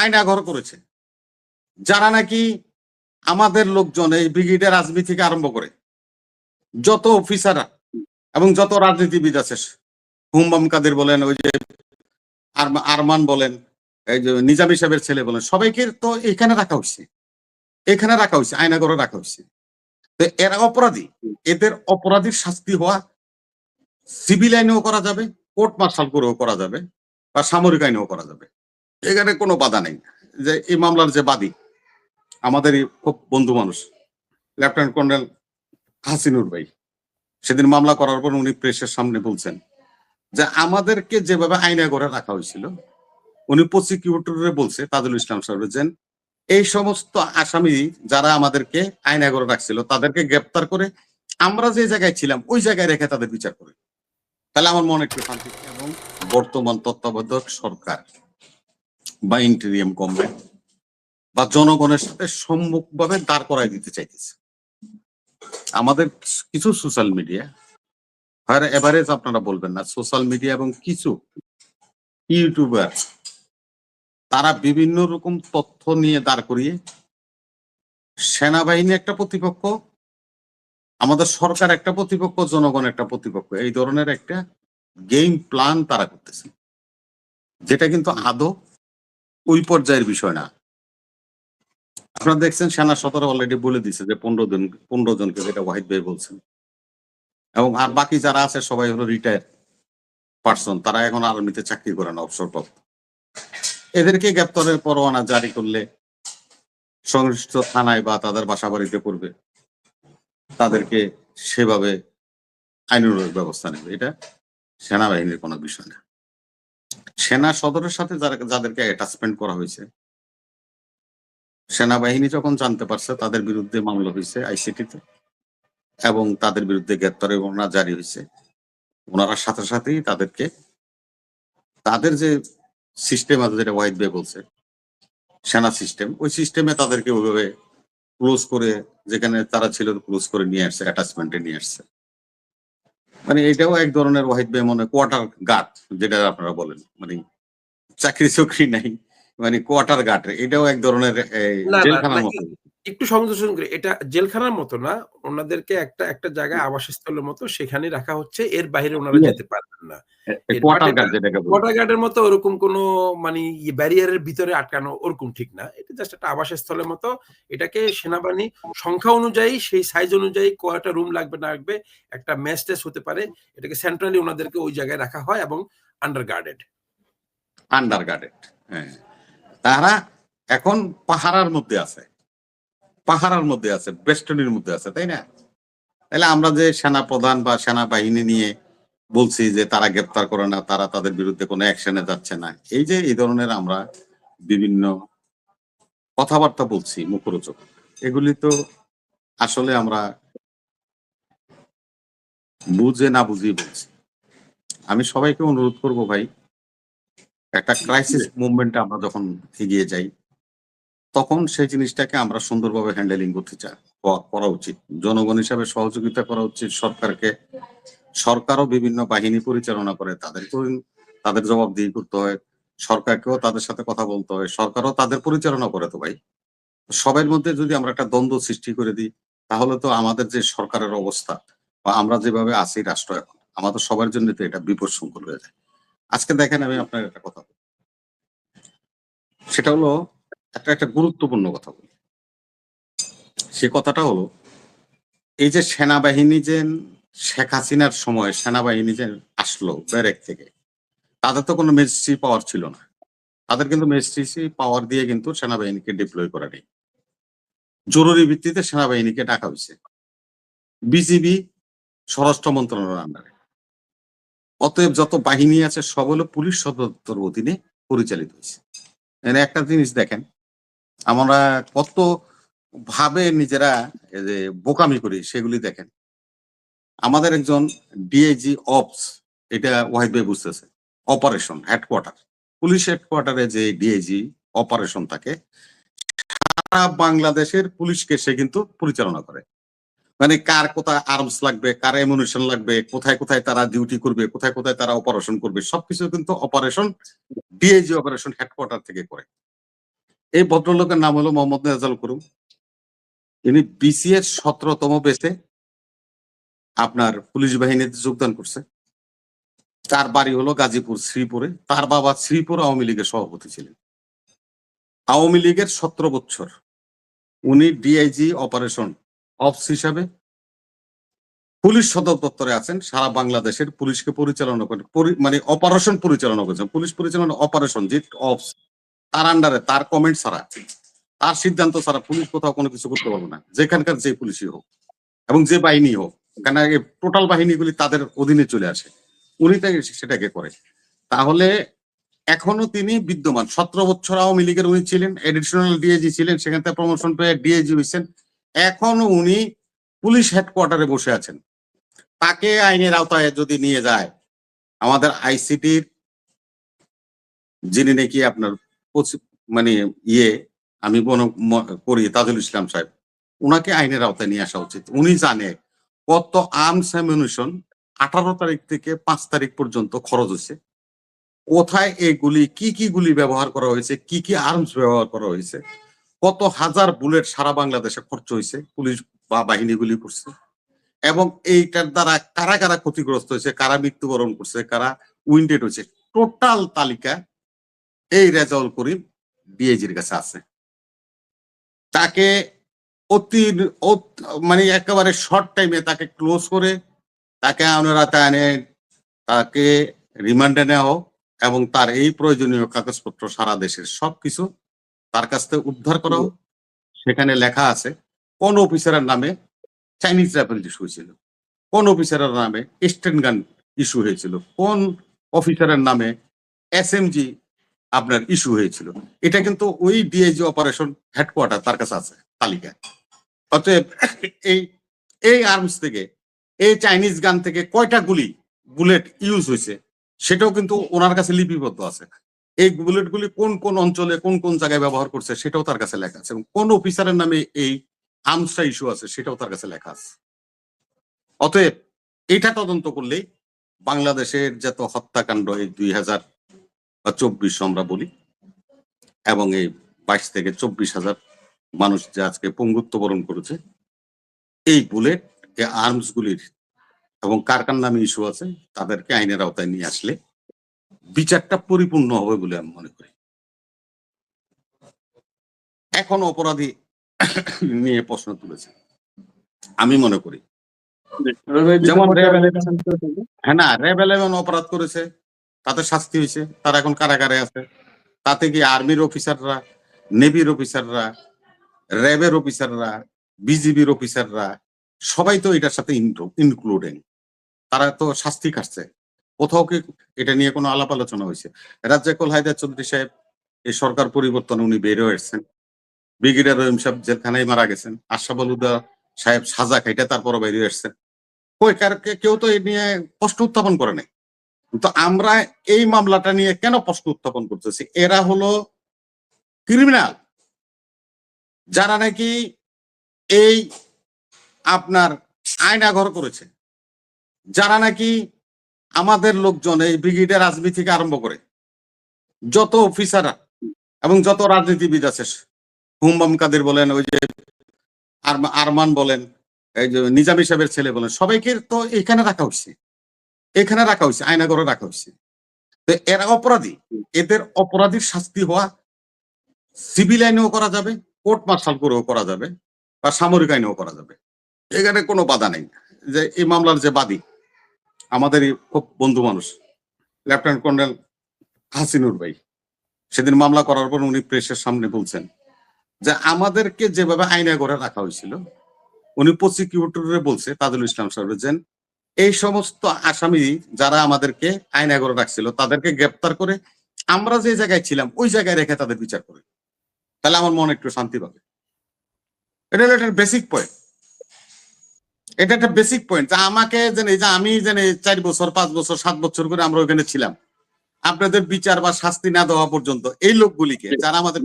আয়না ঘর করেছে। যারা নাকি আমাদের লোকজন এই ব্রিগেডের রাজনীতি থেকে আরম্ভ করে, যত অফিসাররা এবং যত রাজনীতিবিদ আছে, হুমবাম কাদের বলেন, ওই যে আরমান বলেন, এই যে নিজামী সাহেবের ছেলে বলেন, সবাইকে তো এখানে রাখা হয়েছে। এখানে রাখা হয়েছে আয়নাগরে রাখা হয়েছে। তো এরা অপরাধী। এদের অপরাধীর শাস্তি হওয়া সিভিল আইনেও করা যাবে, কোর্ট মার্শাল করেও করা যাবে, বা সামরিক আইনেও করা যাবে। এখানে কোনো বাধা নেই। যে এই মামলার যে বাদী আমাদের খুব বন্ধু মানুষ লেফটেন্যান্ট কর্নেল হাসিনুর ভাই। সেদিন মামলা করার পর উনি প্রেসের সামনে বলছেন যে আমাদেরকে যেভাবে আইনে করে রাখা হয়েছিল, উনি প্রসিকিউটরে বলছে, তাজুল ইসলাম সাহেব যে এই সমস্ত আসামি যারা আমাদেরকে আইনে করে রাখছিল, তাদেরকে গ্রেপ্তার করে আমরা যে জায়গায় ছিলাম, ওই জায়গায় রেখে তাদের বিচার করে। তাহলে আমার মনে একটু শান্তি এবং বর্তমান তত্ত্বাবধায়ক সরকার। বা ইন্টেরিয়াম গভর্নমেন্ট বা জনগণের সাথে সম্মুখভাবে দাঁড় করাই দিতে চাইতেছে। আমাদের কিছু সোশ্যাল মিডিয়া হয় এভারেজ আপনারা বলবেন না সোশ্যাল মিডিয়া এবং কিছু ইউটিউবার তারা বিভিন্ন রকম তথ্য নিয়ে দাঁড় করিয়ে সেনাবাহিনী একটা প্রতিপক্ষ, আমাদের সরকার একটা প্রতিপক্ষ, জনগণ একটা প্রতিপক্ষ, এই ধরনের একটা গেম প্ল্যান তারা করতেছে। যেটা কিন্তু আদৌ ওই পর্যায়ের বিষয় না। আপনারা দেখছেন সেনা সদর অলরেডি বলে দিছে যে পনেরো জন, পনেরো জনকে যেটা ওয়াহিদ ভাই বলছেন। এবং আর বাকি যারা আছে সবাই হলো রিটায়ার পার্সন তারা এখন আর্মিতে চাকরি করে না অবসরপ্রাপ্ত এদেরকে গ্রেপ্তারের পরোয়ানা জারি করলে সংশ্লিষ্ট থানায় বা তাদের বাসা বাড়িতে পড়বে। তাদেরকে সেভাবে আইনুর ব্যবস্থা নেবে। এটা সেনাবাহিনীর কোনো বিষয় না। সেনা সদরের সাথে যাদেরকে অ্যাটাচমেন্ট করা হয়েছে। সেনাবাহিনী যখন জানতে পারছে, তাদের বিরুদ্ধে মামলা হয়েছে আইসিটিতে এবং তাদের বিরুদ্ধে গ্রেপ্তারের পরোয়ানা জারি হয়েছে। ওনারা সাথে সাথেই তাদেরকে তাদের যে সিস্টেম আছে, যেটা ওয়াইদ বে বলছে, সেনা সিস্টেম ওই সিস্টেমে তাদেরকে ওইভাবে ক্লোজ করে, যেখানে তারা ছিল ক্লোজ করে নিয়ে আসছে অ্যাটাচমেন্টে নিয়ে আসছে। মানে এটাও এক ধরনের ওয়াহিদ ভাই মনে কোয়ার্টার গার্ড যেটা আপনারা বলেন। মানে চাকরি চকরি নাই মানে কোয়ার্টার গার্ড এটাও এক ধরনের জেলখানার মতো। একটু সংযোজন করে এটা জেলখানার মতো না ওনাদেরকে একটা একটা জায়গায় আবাসস্থলের মতো সেখানে রাখা হচ্ছে এর বাইরে ওনারা যেতে পারবেন না। কোয়ার্টার গার্ডের মতো ওরকম কোনো মানে ব্যারিয়ারের ভিতরে আটকানো ওরকম ঠিক না। এটা জাস্ট একটা আবাসস্থলের মতো। এটাকে সেনাবাহিনী সংখ্যা অনুযায়ী সেই সাইজ অনুযায়ী কয়টা রুম লাগবে না লাগবে একটা ম্যাচ টেস্ট হতে পারে। এটাকে সেন্ট্রালি ওনাদেরকে ওই জায়গায় রাখা হয় এবং আন্ডার গার্ডেড আন্ডার গার্ডেড হ্যাঁ। তারা এখন পাহারার মধ্যে আছে। পাহারার মধ্যে আছে বেষ্টনীর মধ্যে আছে তাই না? তাহলে আমরা যে সেনা প্রধান বা সেনাবাহিনী নিয়ে বলছি যে তারা গ্রেপ্তার করে না, তারা তাদের বিরুদ্ধে কোনো অ্যাকশনে যাচ্ছে না। এই যে, এই ধরনের আমরা বিভিন্ন কথাবার্তা বলছি, মুখরোচক। এগুলি তো আসলে আমরা বুঝে না বুঝিয়ে বলছি। আমি সবাইকে অনুরোধ করব ভাই, একটা ক্রাইসিস মুভমেন্টে আমরা যখন এগিয়ে যাই, তখন সেই জিনিসটাকে আমরা সুন্দরভাবে হ্যান্ডেলিং করতে চাই করা উচিত। জনগণ হিসাবে সহযোগিতা করা উচিত, সরকারকে সরকারও বিভিন্ন বাহিনী পরিচালনা করে, তাদেরকেও তাদের জবাবদিহি করতে হয়, সরকারকেও তাদের সাথে কথা বলতে হয়, সরকারও তাদের পরিচালনা করে তো ভাই। সবার মধ্যে যদি আমরা একটা দ্বন্দ্ব সৃষ্টি করে দিই, তাহলে তো আমাদের যে সরকারের অবস্থা বা আমরা যেভাবে আছি রাষ্ট্র এখন, আমাদের সবার জন্য তো এটা বিপদ সংকুল হয়ে যায়। আজকে দেখেন আমি আপনার একটা কথা বলি। সেটা হলো, একটা একটা গুরুত্বপূর্ণ কথা বলি। সে কথাটা হলো, এই যে সেনাবাহিনী যে শেখ হাসিনার সময় সেনাবাহিনী যে আসলো ব্যারেক থেকে, তাদের তো কোনো ম্যাজিস্ট্রি পাওয়ার ছিল না। তাদের কিন্তু ম্যাজিস্ট্রি পাওয়ার দিয়ে কিন্তু সেনাবাহিনীকে ডিপ্লয় করা নেই। জরুরি ভিত্তিতে সেনাবাহিনীকে ডাকা হয়েছে। বিজিবি, স্বরাষ্ট্র মন্ত্রণালয়ের আন্ডারে। অতএব যত বাহিনী আছে, সব হলো পুলিশ সদর অধীনে পরিচালিত হয়েছে। একটা জিনিস দেখেন, আমরা কত ভাবে নিজেরা যে বোকামি করি সেগুলি দেখেন। আমাদের একজন ডিআইজি অপস এটা ওয়াহিদ ভাই বুঝতেছে অপারেশন হেডকোয়ার্টার পুলিশ হেডকোয়ার্টারে যে ডিআইজি অপারেশন থাকে, সারা বাংলাদেশের পুলিশকে সে কিন্তু পরিচালনা করে। মানে কার কোথায় আর্মস লাগবে, কার এমুনেশন লাগবে, কোথায় কোথায় তারা ডিউটি করবে, কোথায় কোথায় তারা অপারেশন করবে, সবকিছু কিন্তু অপারেশন ডিআইজি অপারেশন হেডকোয়ার্টার থেকে করে। এই ভদ্রলোকের নাম হলো মোহাম্মদ নেজাল করুম। ইনি বিসিএস সতেরোতম বেসে আপনার পুলিশ বাহিনীতে যোগদান করছে। তার বাড়ি হলো গাজীপুর শ্রীপুরে। তার বাবা শ্রীপুর আওয়ামী লীগের সভাপতি ছিলেন। আওয়ামী লীগের সতেরো বছর। উনি ডিআইজি অপারেশন অফিস হিসাবে পুলিশ সদর দপ্তরে আছেন। সারা বাংলাদেশের পুলিশকে পরিচালনা করেন। মানে অপারেশন পরিচালনা করেছেন। পুলিশ পরিচালনা অপারেশন, যে অফিস, তার আন্ডারে তার কমেন্ট ছাড়া তার সিদ্ধান্ত ছাড়া পুলিশ কোথাও কোনো কিছু করতে পারবে না। যেখানকার যে পুলিশই হোক এবং যে বাহিনী হোক। কেন টোটাল বাহিনীগুলি তাদের অধীনে চলে আসে। উনি তাই সেটাকে করে। তাহলে এখনও তিনি বিদ্যমান। সতেরো বছর আওয়ামী লীগের উনি ছিলেন এডিশনাল ডিএজি ছিলেন, সেখান থেকে প্রমোশন পেয়ে ডিএজি হয়েছেন। এখনও উনি পুলিশ হেডকোয়ার্টারে বসে আছেন। তাকে আইনের আওতায় যদি নিয়ে যায়, আমাদের আইসিটির যিনি নাকি আপনার মানে ইয়ে আমি মনে করি, তাজুল ইসলাম সাহেব, উনাকে আইনের আওতায় নিয়ে আসা উচিত। উনি জানে কত আর্মস অ্যামিউনিশন আঠারো তারিখ থেকে পাঁচ তারিখ পর্যন্ত খরচ হয়েছে? কোথায় এই গুলি, কি কি গুলি ব্যবহার করা হয়েছে, কি কি আর্মস ব্যবহার করা হয়েছে? কত হাজার বুলেট সারা বাংলাদেশে খরচ হয়েছে, পুলিশ বা বাহিনীগুলি করছে? এবং এইটার দ্বারা কারা কারা ক্ষতিগ্রস্ত হয়েছে, কারা মৃত্যুবরণ করছে, কারা উইন্ডেড হয়েছে? টোটাল তালিকা এই রেজাউল করিম ডিএজির কাছে আছে। তাকে অতি মানে একেবারে শর্ট টাইমে তাকে ক্লোজ করে, তাকে আপনারা আনে তাকে রিমান্ডে নেওয়া এবং তার এই প্রয়োজনীয় কাগজপত্র সারা দেশের সবকিছু তার কাছ থেকে উদ্ধার করা সেখানে লেখা আছে, কোন অফিসারের নামে চাইনিজ রাইফেল ইস্যু হয়েছিল? কোন অফিসারের নামে স্টেন গান ইস্যু হয়েছিল? কোন অফিসারের নামে এসএমজি আপনার ইস্যু হয়েছিল? এটা কিন্তু ওই ডিআইজি অপারেশন হেডকোয়ার্টার তার কাছে আছে, তালিকায়। অতএব এই এই আর্মস থেকে, এই চাইনিজ গান থেকে কয়টা গুলি বুলেট ইউজ হয়েছে, সেটাও কিন্তু ওনার কাছে লিপিবদ্ধ আছে। এই বুলেট গুলি কোন কোন অঞ্চলে, কোন কোন জায়গায় ব্যবহার করছে সেটাও তার কাছে লেখা আছে এবং কোন অফিসারের নামে এই আর্মসটা ইস্যু আছে সেটাও তার কাছে লেখা আছে। অতএব এটা তদন্ত করলে বাংলাদেশের যত হত্যাকাণ্ড এই দুই হাজার চব্বিশ আমরা বলি, এবং এই বাইশ থেকে চব্বিশ হাজার মানুষ যে আজকে পঙ্গুত্ব বরণ করেছে এই বুলেট এই আর্মস গুলির এবং কার কার নামে ইস্যু আছে তাদেরকে আইনের আওতায় নিয়ে আসলে বিচারটা পরিপূর্ণ হবে বলে আমি মনে করি। এখন অপরাধী নিয়ে প্রশ্ন তুলেছে আমি মনে করি। যেমন হ্যাঁ না এমন অপরাধ করেছে তাতে শাস্তি হয়েছে তারা এখন কারাগারে আছে। তাতে কি আর্মির অফিসাররা নেভির অফিসাররা র্যাবের অফিসাররা, বিজিবির অফিসাররা, সবাই তো এটার সাথে ইনক্লুডিং তারা তো শাস্তি কাটছে কোথাও কি এটা নিয়ে কোনো আলাপ আলোচনা হয়েছে? রাজ্জাকুল হায়দার চৌধুরী সাহেব, এই সরকার পরিবর্তন উনি বের হয়েছেন। ব্রিগেডিয়ার রহিম সাহেব জেলখানায় মারা গেছেন। আশরাফ উদ্দা সাহেব সাজা খাইটা তারপরে বেরিয়ে এসছেন কই কার কে- কেউ তো এ নিয়ে প্রশ্ন উত্থাপন করে নাই। কিন্তু আমরা এই মামলাটা নিয়ে কেন প্রশ্ন উত্থাপন করতেছি? এরা হলো ক্রিমিনাল যারা নাকি এই আপনার আয়নাঘর করেছে, যারা নাকি আমাদের লোকজন এই ব্রিগেডের রাজনীতি থেকে আরম্ভ করে, যত অফিসাররা এবং যত রাজনীতিবিদ আছে হুমবাম কাদের বলেন, ওই যে আরমান বলেন, এই যে নিজামী সাহেবের ছেলে বলেন, সবাইকে তো এখানে রাখা হয়েছে এখানে রাখা হয়েছে আয়নাগরে রাখা হয়েছে তো এরা অপরাধী, এদের অপরাধীর শাস্তি হওয়া সিভিল আইনেও করা যাবে কোর্ট মার্শাল করেও করা যাবে বা সামরিক আইনেও করা যাবে। এখানে কোনো বাধা নেই যে এই মামলার যে বাদী, আমাদেরই খুব বন্ধু মানুষ, লেফটেন্যান্ট কর্নেল হাসিনুর ভাই। সেদিন মামলা করার পর উনি প্রেসের সামনে বলছেন যে আমাদেরকে যেভাবে আইনে করে রাখা হয়েছিল, উনি প্রসিকিউটরে বলছে, তাজুল ইসলাম সাহেব যে এই সমস্ত আসামি যারা আমাদেরকে আইনে করে রাখছিল, তাদেরকে গ্রেপ্তার করে আমরা যে জায়গায় ছিলাম, ওই জায়গায় রেখে তাদের বিচার করে। তাহলে আমার মন একটু শান্তি পাবে। এটা হলো একটা বেসিক পয়েন্ট এটা একটা বেসিক পয়েন্ট যে আমাকে যেন এই যে আমি যেন এই চার বছর পাঁচ বছর সাত বছর করে আমরা ওখানে ছিলাম আপনাদের বিচার বা শাস্তি না দেওয়া পর্যন্ত এই লোকগুলিকে যারা আমাদের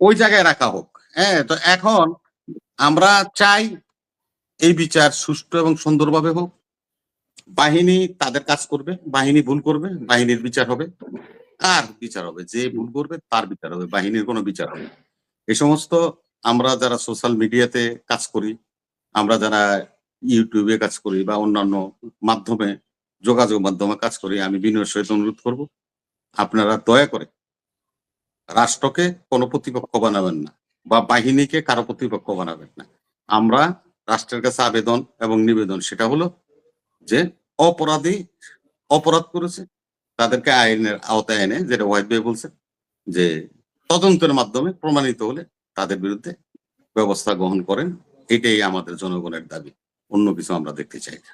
ওই জায়গায় রাখা হোক। হ্যাঁ তো এখন আমরা চাই এই বিচার সুষ্ঠু এবং সুন্দরভাবে হোক। বাহিনী তাদের কাজ করবে বাহিনী ভুল করবে বাহিনীর বিচার হবে। কার বিচার হবে যে ভুল করবে তার বিচার হবে বাহিনীর কোনো বিচার হবে। এই সমস্ত আমরা যারা সোশ্যাল মিডিয়াতে কাজ করি আমরা যারা ইউটিউবে কাজ করি বা অন্যান্য মাধ্যমে যোগাযোগ মাধ্যমে কাজ করি আমি বিনয়ের সহিত অনুরোধ করব আপনারা দয়া করে রাষ্ট্রকে কোনো প্রতিপক্ষ বানাবেন না বা বাহিনীকে কারও প্রতিপক্ষ বানাবেন না আমরা রাষ্ট্রের কাছে আবেদন এবং নিবেদন সেটা হলো যে অপরাধী অপরাধ করেছে তাদেরকে আইনের আওতায় এনে যেটা ওয়াইদ ভাই বলছে, যে তদন্তের মাধ্যমে প্রমাণিত হলে তাদের বিরুদ্ধে ব্যবস্থা গ্রহণ করেন, এটাই আমাদের জনগণের দাবি। অন্য কিছু আমরা দেখতে চাই না।